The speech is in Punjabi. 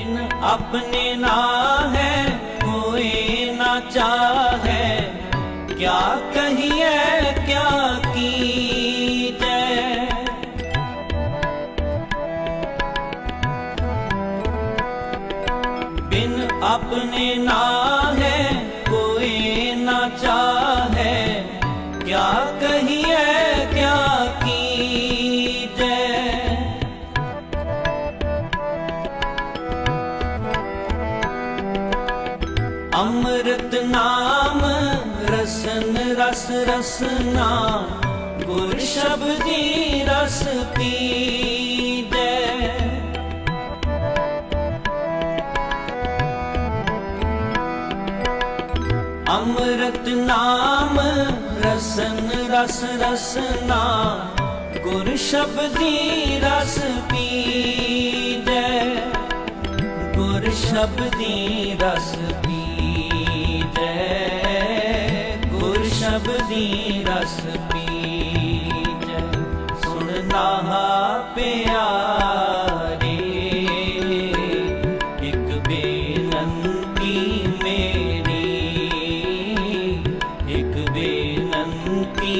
बिन अपने ना है कोई ना चाहे क्या कहिए क्या कीजे बिन अपने ना है कोई ना चाहे क्या कहिए ਅੰਮ੍ਰਿਤ ਨਾਮ, ਰਸਨ ਰਸ ਰਸਨਾ ਗੁਰ ਸ਼ਬਦੀ ਰਸ ਪੀਜੈ ਅੰਮ੍ਰਿਤ ਨਾਮ, ਰਸਨ ਰਸ ਰਸਨਾ ਗੁਰ ਸ਼ਬਦੀ ਰਸ ਪੀਜੈ ਗੁਰ ਸ਼ਬਦੀ ਰਸ ਪੀ ਨਹੀਂ ਰਸ ਪੀਜੈ ਸੁਣਨਾ ਪਿਆਰੇ। ਬੇਨੰਤੀ ਮੇਰੀ ਇਕ ਬੇਨੰਤੀ